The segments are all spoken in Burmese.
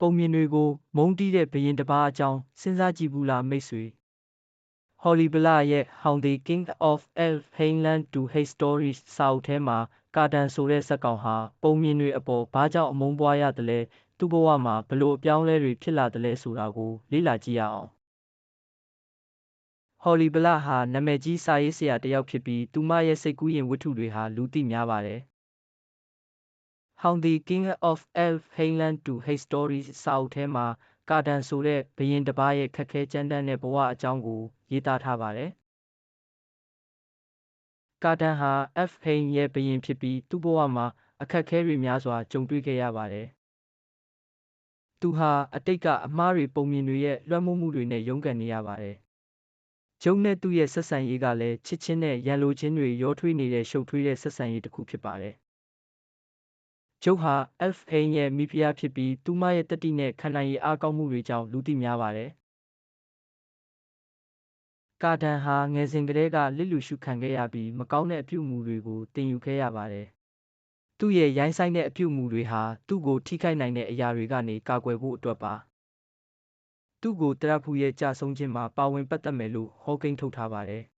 ပုံမြင်တွေကို မုန်းတီးတဲ့ဘုရင်တစ်ပါးအကြောင်း စဉ်းစားကြည့်ဘူးလားမိတ်ဆွေဟော်လီဘလရဲ့ How the King of Elf Hangland to Hate Stories စာအုပ်ထဲမှာ ကာတန်ဆိုတဲ့ဇာတ်ကောင်ဟာ ပုံမြင်တွေအပေါ် ဘာကြောင့်အမုန်းပွားရသလဲ သူ့ဘဝမှာဘလို့အပြောင်းအလဲတွေ ဖြစ်လာသလဲဆိုတာကို လေ့လာကြည့်ရအောင်ဟော်လီဘလဟာ နာမည်ကြီး စာရေးဆရာတစ်ယောက်ဖြစ်ပြီး သူမရဲ့ စိတ်ကူးယဉ်ဝတ္ထုတွေဟာ လူသိများပါတယ် How the King of Elf Hangland to Hate Stories စာအုပ်ထဲမှာကာတန်ဆိုတဲ့ဘုရင်တစ်ပါးရဲ့ခက်ခဲကြမ်းတမ်းတဲ့ဘဝအကြောင်းကိုရေးသားထားပါတယ်ကာတန်ဟာ F ဟိန်ရဲ့ဘုရင်ဖြစ်ပြီးသူ့ဘဝမှာအခက်အခဲတွေများစွာကြုံတွေ့ခဲ့ရပါတယ်သူဟာအတိတ်ကအမှားတွေပုံမြင်တွေရဲ့လွှမ်းမိုးမှုတွေနဲ့ရုန်းကန်နေရပါတယ်။ကျုံနဲ့သူ့ရဲ့ဆက်ဆံရေးကလည်းချစ်ချင်းနဲ့ရန်လိုခြင်းတွေရောထွေးနေတဲ့ရှုပ်ထွေးတဲ့ဆက်ဆံရေးတစ်ခုဖြစ်ပါတယ်။ ကျုပ်ဟာ F ဟိန်ရဲ့မိဖုရားဖြစ်ပြီး သူမရဲ့တတိနဲ့ ခံနိုင်ရည်အားကောင်းမှုတွေကြောင့် လူသိများပါတယ်။ကာဒန်ဟာ ငယ်စဉ်ကတည်းကလစ်လူရှုခံခဲ့ရပြီး မကောင်းတဲ့အပြုအမူတွေကိုတင်ယူခဲ့ရပါတယ်။သူ့ရဲ့ ရိုင်းစိုင်းတဲ့အပြုအမူတွေဟာ သူ့ကို ထိခိုက်နိုင်တဲ့အရာတွေကနေ ကာကွယ်ဖို့အတွက်ပါ။သူ့ကိုတရဖူရဲ့ကြဆုံးခြင်းမှာ ပါဝင်ပတ်သက်မယ်လို့ ဟောကိန်းထုတ်ထားပါတယ်။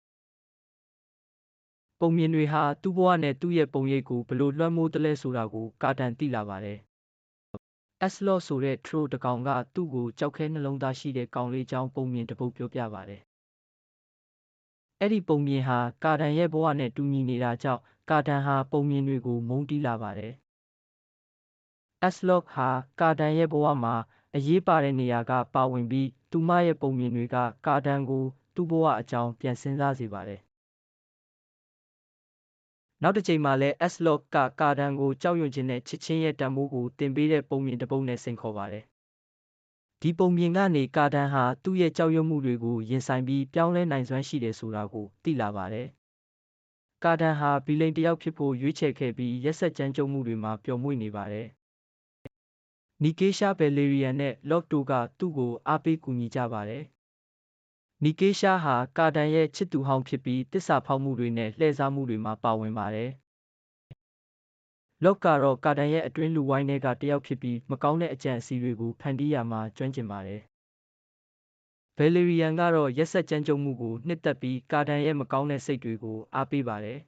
ပုံမြင်တွေဟာ သူ့ဘဝနဲ့သူ့ရဲ့ပုံရိပ်ကိုဘလို့လွှမ်းမိုးသလဲဆိုတာကို ကာတန်သိလာပါတယ်။ Aslot ဆိုတဲ့ Troll တစ်ကောင်က သူ့ကိုကြောက်ခဲနှလုံးသားရှိတဲ့ ကောင်လေးကြောင်း ပုံမြင်တစ်ပုဒ် ပြောပြပါတယ်။အဲ့ဒီပုံမြင်ဟာ ကာတန်ရဲ့ဘဝနဲ့ တူညီနေတာကြောင့် ကာတန်ဟာ ပုံမြင်တွေကို မုန်းတီးလာပါတယ်။ Aslok ဟာ ကာတန်ရဲ့ဘဝမှာ အရေးပါတဲ့နေရာက ပါဝင်ပြီး သူမရဲ့ပုံမြင်တွေက ကာတန်ကို သူ့ဘဝအကြောင်း ပြန်စဉ်းစားစေပါတယ်။ နောက်တစ်ချိန်မှာလည်း Aslok ကကာတန်ကိုကြောက်ရွံ့ခြင်းနဲ့ချစ်ချင်းရဲ့တန်ဖိုးကိုတင်ပေးတဲ့ပုံမြင်တစ်ပုဒ်နဲ့စိန်ခေါ်ပါတယ်။ဒီပုံမြင်ကနေကာတန်ဟာသူ့ရဲ့ကြောက်ရွံ့မှုတွေကိုရင်ဆိုင်ပြီးပြောင်းလဲနိုင်စွမ်းရှိတယ်ဆိုတာကိုသိလာပါတယ်။ကာတန်ဟာဗီလိန်တစ်ယောက်ဖြစ်ဖို့ရွေးချယ်ခဲ့ပြီးရက်စက်ကြမ်းကြုတ်မှုတွေမှာပျော်မွေ့နေပါတယ်။နီကေးရှားဘယ်လေရီယန်နဲ့လော့တိုကသူ့ကိုအားပေးကူညီကြပါတယ်။ နီကေးရှားဟာ ကာတန်ရဲ့ချစ်သူဟောင်းဖြစ်ပြီးတစ္ဆာဖောက်မှုတွေနဲ့ လှည့်စားမှုတွေမှာ ပါဝင်ပါတယ်။လော့ကတော့ ကာတန်ရဲ့အတွင်းလူဝိုင်းထဲက တစ်ယောက်ဖြစ်ပြီး မကောင်းတဲ့အကြံအစီတွေကို ဖန်တီးရာမှာ ကျွမ်းကျင်ပါတယ်ဘယ်လီရီယန်ကတော့ ရက်စက်ကြမ်းကြုတ်မှုကို နှစ်သက်ပြီး ကာဒန်ရဲ့ မကောင်းတဲ့စိတ်တွေကို အားပေးပါတယ်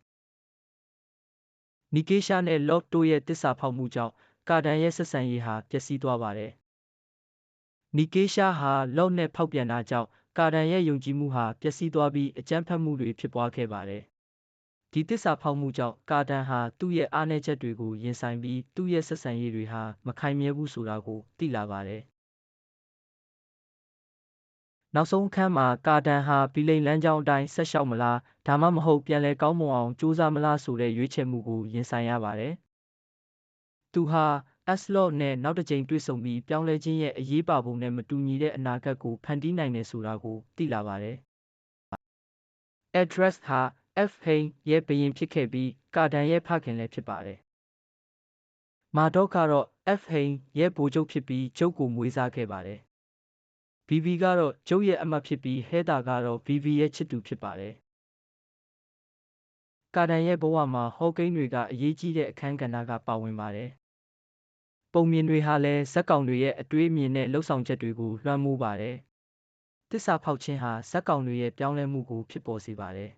။နီကေးရှားနဲ့ လော့တိုရဲ့တစ္ဆာဖောက်မှုကြောင့် ကာဒန်ရဲ့ ဆက်ဆံရေးဟာ ပျက်စီးသွားပါတယ်။နီကေးရှားဟာ လော့နဲ့ ဖောက်ပြန်တာကြောင့် ကာဒန်ရဲ့ယုံကြည်မှုဟာပျက်စီးသွားပြီးအကြမ်းဖက်မှုတွေဖြစ်ပွားခဲ့ပါတယ်။ဒီတစ္ဆာဖောက်မှုကြောင့်ကာဒန်ဟာသူ့ရဲ့အားနည်းချက်တွေကိုရင်ဆိုင်ပြီးသူ့ရဲ့ဆက်ဆံရေးတွေဟာမခိုင်မြဲဘူးဆိုတာကိုသိလာပါတယ်နောက်ဆုံးအခန်းမှာကာတန်ဟာဘီလိန်လမ်းကြောင်းအတိုင်းဆက်လျှောက်မလားဒါမှမဟုတ်ပြန်လည်ကောင်းမွန်အောင်ကြိုးစားမလားဆိုတဲ့ရွေးချယ်မှုကိုရင်ဆိုင်ရပါတယ်။သူဟာ အက်စလော့နဲ့နောက်တစ်ကြိမ်တွေ့ဆုံပြီးပြောင်းလဲခြင်းရဲ့အရေးပါပုံနဲ့မတူညီတဲ့အနာဂတ်ကိုဖန်တီးနိုင်တယ်ဆိုတာကိုသိလာပါတယ်။ Address ဟာ F. Hain ရဲ့ဘုရင်ဖြစ်ခဲ့ပြီးကာတန်ရဲ့ဖခင်လည်းဖြစ်ပါတယ်။မာဒေါ့ကတော့ F. Hain ရဲ့ဗိုလ်ချုပ်ဖြစ်ပြီးကျုပ်ကိုမွေးစားခဲ့ပါတယ်။ VV ကတော့ကျုပ်ရဲ့အမတ်ဖြစ်ပြီးဟဲသာကတော့ VV ရဲ့ချစ်သူဖြစ်ပါတယ်။ကာတန်ရဲ့ဘဝမှာဟောကိန်းတွေကအရေးကြီးတဲ့အခန်းကဏ္ဍကပါဝင်ပါတယ်။ ပုံမြင်တွေဟာလည်းဇက်ကောင်တွေရဲ့အတွေးအမြင်နဲ့လှုပ်ဆောင်ချက်တွေကိုလွှမ်းမိုးပါတယ်။တစ္ဆာဖောက်ခြင်းဟာဇက်ကောင်တွေရဲ့ပြောင်းလဲမှုကိုဖြစ်ပေါ်စေပါတယ်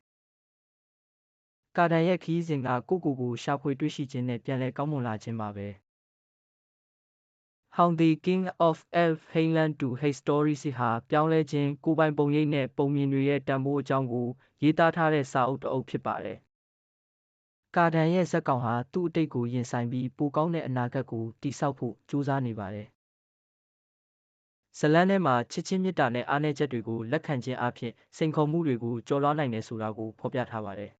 ။ကာတန်ရဲ့ခီးစဉ်ကကိုကိုကိုရှာဖွေတွေ့ရှိခြင်းနဲ့ပြန်လည်ကောင်းမွန်လာခြင်းပါပဲ။ How the King of Elf Hangland to Hate Stories ဟာပြောင်းလဲခြင်းကိုယ်ပိုင်ပုံရိပ်နဲ့ပုံမြင်တွေရဲ့တန်ဖိုးအကြောင်းကိုရေးသားထားတဲ့စာအုပ်တစ်အုပ်ဖြစ်ပါတယ်။ ကာဒန်ရဲ့ဇက်ကောင်ဟာသူ့အတိတ်ကိုရင်ဆိုင်ပြီးပိုကောင်းတဲ့အနာဂတ်ကိုတည်ဆောက်ဖို့ကြိုးစားနေပါတယ်။ဇလန်းထဲမှာချစ်ချင်းမေတ္တာနဲ့အားနည်းချက်တွေကိုလက်ခံခြင်းအပြင်စိန်ခေါ်မှုတွေကိုကျော်လွှားနိုင်တယ်ဆိုတာကိုဖော်ပြထားပါတယ်။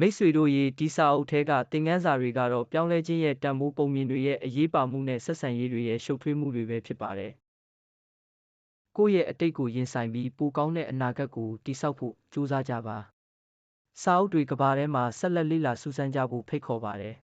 မိတ်ဆွေတို့ရေဒီစာအုပ်ထဲကသင်ခန်းစာတွေကတော့ပြောင်းလဲခြင်းရဲ့တန်ဖိုးပုံမြင်တွေရဲ့အရေးပါမှုနဲ့ဆက်ဆံရေးတွေရဲ့ရှုပ်ထွေးမှုတွေပဲဖြစ်ပါတယ်။ကိုယ့်ရဲ့အတိတ်ကိုရင်ဆိုင်ပြီးပိုကောင်းတဲ့အနာဂတ်ကိုတည်ဆောက်ဖို့ကြိုးစားကြပါ။ စာအုပ်တွေကဘာထဲမှာဆက်လက်လေ့လာစူးစမ်းကြဖို့ ဖိတ်ခေါ်ပါတယ်။